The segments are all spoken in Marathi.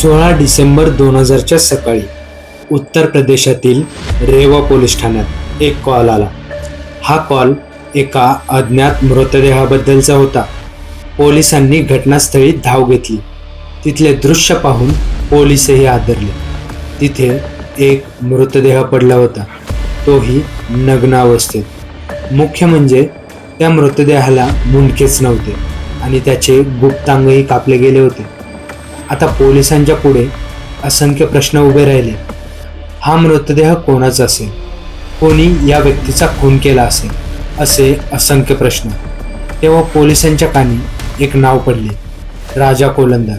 सोळा डिसेंबर दोन हजारच्या सकाळी उत्तर प्रदेशातील रेवा पोलीस ठाण्यात एक कॉल आला. हा कॉल एका अज्ञात मृतदेहाबद्दलचा होता. पोलिसांनी घटनास्थळी धाव घेतली. तिथले दृश्य पाहून पोलिसही आदरले तिथे एक मृतदेह पडला होता. तोही नग्न अवस्थेत. मुख्य म्हणजे त्या मृतदेहाला मुंडकेच नव्हते आणि त्याचे गुप्तांगही कापले गेले होते. आता पोलिसांच्या पुढे असंख्य प्रश्न उभे राहिले. हा मृतदेह कोणाचा असेल? कोणी या व्यक्तीचा खून केला असेल? असे असंख्य प्रश्न. तेव्हा पोलिसांच्या कानी एक नाव पडले. राजा कोलंदर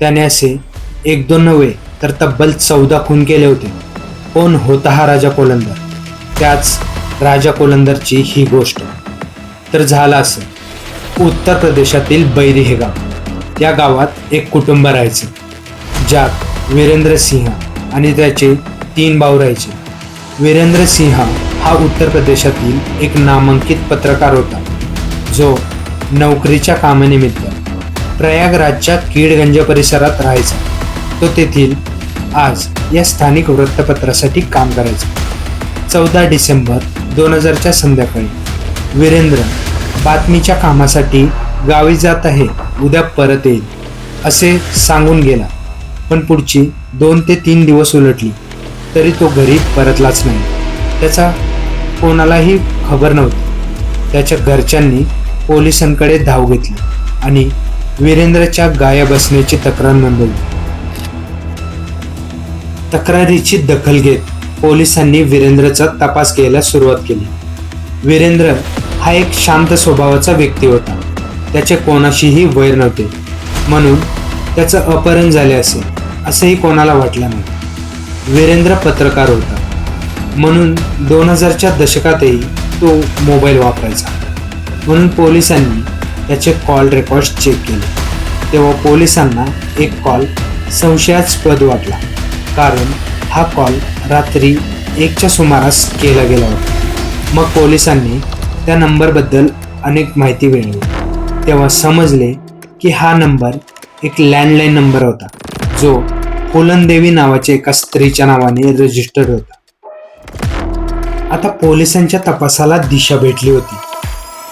त्याने असे एक दोन नव्हे तर तब्बल चौदा खून केले होते. कोण होता हा राजा कोलंदर त्याच राजा कोलंदरची ही गोष्ट. तर झालं असं. उत्तर प्रदेशातील बैरी हे गाव. या गावात एक कुटुंब राहायचे. ज्यात वीरेंद्र सिंह आणि त्याचे तीन भाऊ राहायचे. वीरेंद्र सिंह हा उत्तर प्रदेशातील एक नामांकित पत्रकार होता. जो नोकरीच्या कामानिमित्त प्रयागराजच्या कीडगंज परिसरात राहायचा. तो तेथील आज या स्थानिक वृत्तपत्रासाठी काम करायचा. चौदा डिसेंबर दोन हजारच्या संध्याकाळी वीरेंद्र बातमीच्या कामासाठी गावी जात आहे. उद्या परत येईल असे सांगून गेला. पण पुढची दोन ते तीन दिवस उलटली तरी तो घरी परतलाच नाही. त्याचा कोणालाही खबर नव्हती. त्याच्या घरच्यांनी पोलिसांकडे धाव घेतली आणि वीरेंद्रच्या गायब असण्याची तक्रार नोंदवली. तक्रारीची दखल घेत पोलिसांनी वीरेंद्रचा तपास घ्यायला सुरुवात केली. वीरेंद्र हा एक शांत स्वभावाचा व्यक्ती होता. त्याचे कोणाशीही वैर नव्हते. म्हणून त्याचं अपहरण झाले असेल असंही कोणाला वाटलं नाही. वीरेंद्र पत्रकार होता. म्हणून दोन हजारच्या दशकातही तो मोबाईल वापरायचा. म्हणून पोलिसांनी त्याचे कॉल रेकॉर्ड्स चेक केले. तेव्हा पोलिसांना एक कॉल संशयास्पद वाटला. कारण हा कॉल रात्री एकच्या सुमारास केला गेला होता. मग पोलिसांनी त्या नंबरबद्दल अनेक माहिती मिळवली. तेव्हा समजले की हा नंबर एक लँडलाईन नंबर होता. जो पोलनदेवी नावाच्या एका स्त्रीच्या नावाने रजिस्टर्ड होता. आता पोलिसांच्या तपासाला दिशा भेटली होती.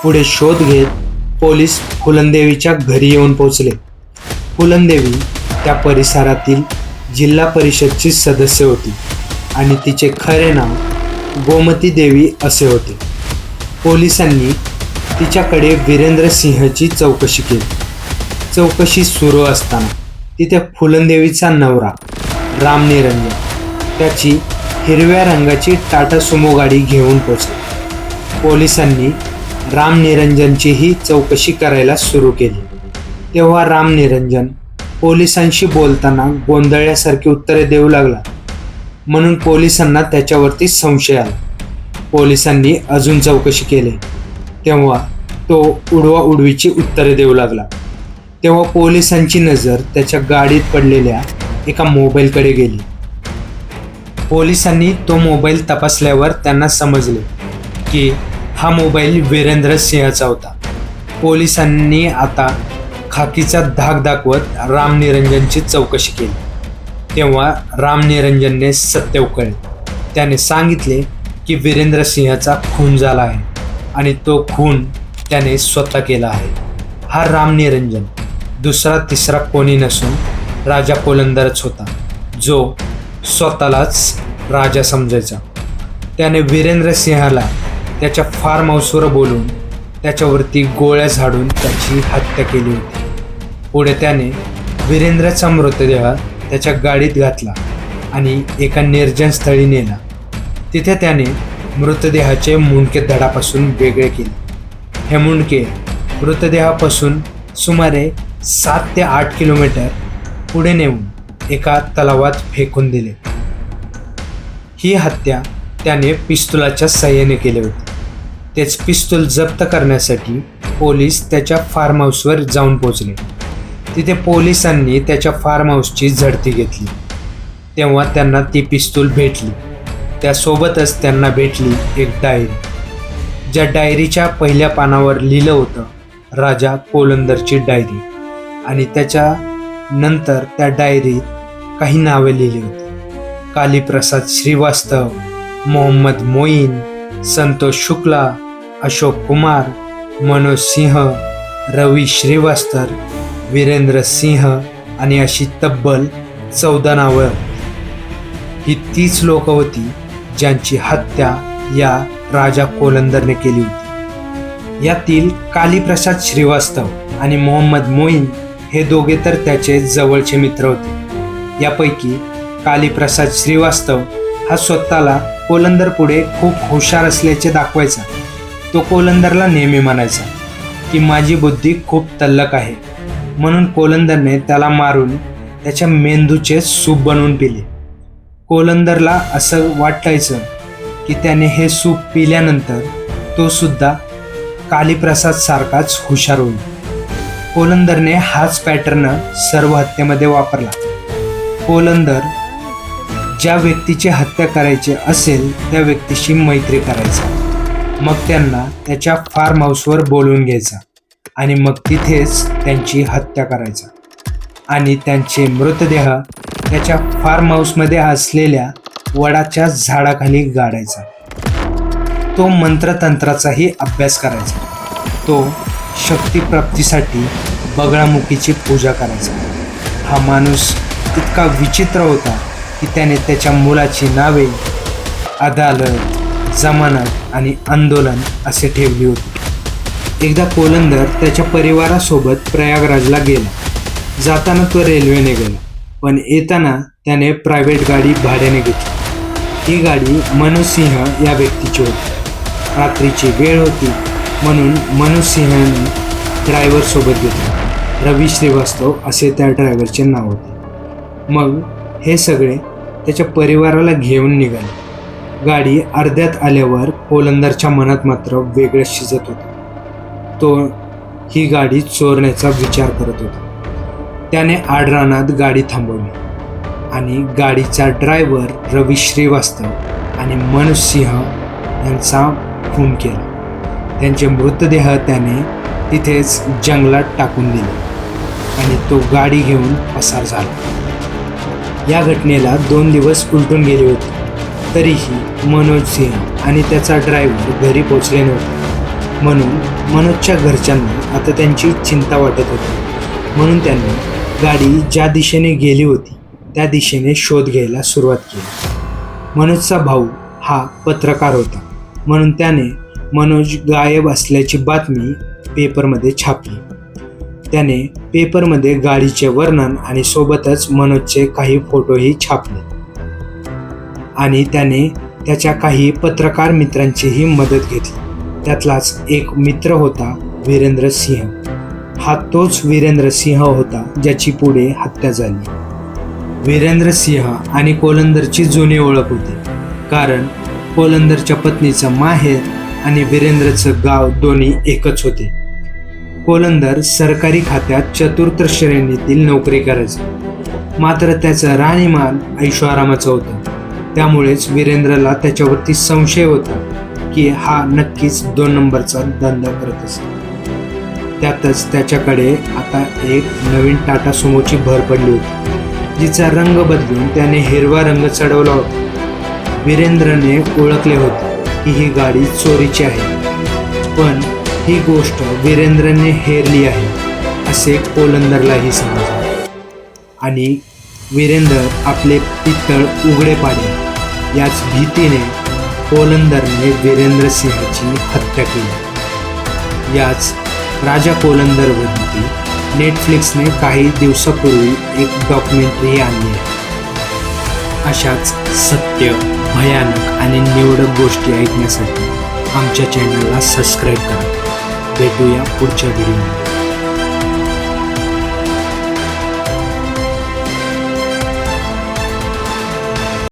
पुढे शोध घेत पोलीस फुलंदेवीच्या घरी येऊन पोहोचले. फुलंदेवी त्या परिसरातील जिल्हा परिषदची सदस्य होती आणि तिचे खरे नाव गोमती देवी असे होते. पोलिसांनी तिच्याकडे वीरेंद्र सिंहची चौकशी केली. चौकशी सुरू असताना तिथे फुलंदेवीचा नवरा रामनिरंजन त्याची हिरव्या रंगाची टाटा सुमो गाडी घेऊन पोचली. पोलिसांनी रामनिरंजनचीही चौकशी करायला सुरू केली. तेव्हा रामनिरंजन पोलिसांशी बोलताना गोंधळल्यासारखी उत्तरे देऊ लागला. म्हणून पोलिसांना त्याच्यावरती संशय आला. पोलिसांनी अजून चौकशी केली. तेव्हा तो उडवा उडवीची उत्तरे देऊ लागला. तेव्हा पोलिसांची नजर त्याच्या गाडीत पडलेल्या एका मोबाईलकडे गेली. पोलिसांनी तो मोबाईल तपासल्यावर त्यांना समजले की हा मोबाईल वीरेंद्र सिंहचा होता. पोलिसांनी आता खाकीचा धाक दाखवत रामनिरंजनची चौकशी केली. तेव्हा रामनिरंजनने सत्य उकळले. त्याने सांगितले की वीरेंद्र सिंहचा खून झाला आहे. आणि तो खून त्याने स्वतः केला आहे. हा राम निरंजन दुसरा तिसरा कोणी नसून राजा कोलंदरच होता जो स्वतःलाच राजा समजायचा. त्याने वीरेंद्र सिंहाला त्याच्या फार्म हाऊसवर बोलून त्याच्यावरती गोळ्या झाडून त्याची हत्या केली होती. पुढे त्याने वीरेंद्रचा मृतदेह त्याच्या गाडीत घातला आणि एका निर्जन स्थळी नेला. तिथे त्याने मृतदेहाचे मुंडके धडापासून वेगळे केले. हे मुंडके मृतदेहापासून सुमारे सात ते आठ किलोमीटर पुढे नेऊन एका तलावात फेकून दिले. ही हत्या त्याने पिस्तुलाच्या सहाय्याने केली होती. तेच पिस्तूल जप्त करण्यासाठी पोलीस त्याच्या फार्म हाऊसवर जाऊन पोचले तिथे पोलिसांनी त्याच्या फार्म हाऊसची झडती घेतली. तेव्हा त्यांना ती पिस्तूल भेटली. त्यासोबतच त्यांना भेटली एक डायरी. ज्या डायरीच्या पहिल्या पानावर लिहिलं होतं राजा कोलंदरची डायरी. आणि त्याच्या नंतर त्या डायरीत काही नावे लिहिली होती. कालीप्रसाद श्रीवास्तव मोहम्मद मोईन संतोष शुक्ला अशोक कुमार मनोज सिंह रवी श्रीवास्तव वीरेंद्र सिंह आणि अशी तब्बल चौदा नावं ही तीच लोक होती ज्यांची हत्या या राजा कोलंदरने केली होती. यातील कालीप्रसाद श्रीवास्तव आणि मोहम्मद मोईन हे दोघे तर त्याचे जवळचे मित्र होते. यापैकी कालीप्रसाद श्रीवास्तव हा स्वतःला कोलंदर पुढे खूप हुशार असल्याचे दाखवायचा. तो कोलंदरला नेहमी म्हणायचा की माझी बुद्धी खूप तल्लक आहे. म्हणून कोलंदरने त्याला मारून त्याच्या मेंदूचे सूप बनवून पिले. कोलंदरला असं वाटायचं की त्याने हे सूप पिल्यानंतर तो सुद्धा कालीप्रसाद सारखाच हुशार होईल. कोलंदरने हाच पॅटर्न सर्व हत्येमध्ये वापरला. कोलंदर ज्या व्यक्तीची हत्या करायची असेल त्या व्यक्तीशी मैत्री करायचा. मग त्यांना त्याच्या फार्म हाऊसवर बोलवून घ्यायचा आणि मग तिथेच त्यांची हत्या करायचा. आणि त्यांचे मृतदेह त्याच्या फार्म हाऊसमध्ये असलेल्या वडाच्या झाडाखाली गाडायचा. तो मंत्रतंत्राचाही अभ्यास करायचा. तो शक्तीप्राप्तीसाठी बगळामुखीची पूजा करायचा. हा माणूस इतका विचित्र होता की त्याने त्याच्या मुलाची नावे अदालत जमानत आणि आंदोलन असे ठेवली होती. एकदा कोलंदर त्याच्या परिवारासोबत प्रयागराजला गेला. जाताना तो रेल्वेने गेला. पण येताना त्याने प्रायव्हेट गाडी भाड्याने घेतली. ही गाडी मनोज सिंह या व्यक्तीची होती. रात्रीची वेळ होती म्हणून मनोज सिंहने ड्रायव्हर घेतला. रवी श्रीवास्तव असे त्या ड्रायव्हरचे नाव होते. मग हे सगळे त्याच्या परिवाराला घेऊन निघाले. गाडी अर्ध्यात आल्यावर कोलंदरच्या मनात मात्र वेगळं शिजत होतं. तो ही गाडी चोरण्याचा विचार करत होता. त्याने आडरानात गाडी थांबवली आणि गाडीचा ड्रायव्हर रवी श्रीवास्तव आणि मनोज सिंह यांचा खून केला. त्यांचे मृतदेह त्याने तिथेच जंगलात टाकून दिले आणि तो गाडी घेऊन पसार झाला. या घटनेला दोन दिवस उलटून गेले होते. तरीही मनोज सिंह आणि त्याचा ड्रायव्हर घरी पोचले नव्हते. म्हणून मनोजच्या घरच्यांना आता त्यांची चिंता वाटत होती. म्हणून त्यांनी गाडी ज्या दिशेने गेली होती त्या दिशेने शोध घ्यायला सुरुवात केली. मनोजचा भाऊ हा पत्रकार होता. म्हणून त्याने मनोज गायब असल्याची बातमी पेपरमध्ये छापली. त्याने पेपरमध्ये गाडीचे वर्णन आणि सोबतच मनोजचे काही फोटोही छापले. आणि त्याने त्याच्या काही पत्रकार मित्रांचीही मदत घेतली. त्यातलाच एक मित्र होता वीरेंद्र सिंह. हा तोच वीरेंद्र सिंह होता ज्याची पुढे हत्या झाली. वीरेंद्र सिंह आणि कोलंदरची जुनी ओळख होती. कारण कोलंदरच्या पत्नीचं माहेर आणि वीरेंद्रचं गाव दोन्ही एकच होते. कोलंदर सरकारी खात्यात चतुर्थ श्रेणीतील नोकरी करायचा. मात्र त्याचं राहणीमान ऐश्वारामाचं होतं. त्यामुळेच वीरेंद्रला त्याच्यावरती संशय होता की हा नक्कीच दोन नंबरचा धंदा करत असेल. त्यातच त्याच्याकडे आता एक नवीन टाटा सुमोची भर पडली होती जिचा रंग बदलून त्याने हिरवा रंग चढवला होता. वीरेंद्रने ओळखले होते की ही गाडी चोरीची आहे पण ही गोष्ट वीरेंद्रने हेरली आहे असे कोलंदरलाही समजले. आणि वीरेंद्र आपले पितळ उघडे पाडले. याच भीतीने कोलंदरने वीरेंद्र सिंहाची हत्या केली. याच राजा कोलंदरवरती नेटफ्लिक्सने काही दिवसापूर्वी एक डॉक्युमेंटरी आणली आहे. अशाच सत्य भयानक आणि निवडक गोष्टी ऐकण्यासाठी आमच्या चॅनलला सबस्क्राईब करा. भेटूया पुढच्या व्हिडिओमध्ये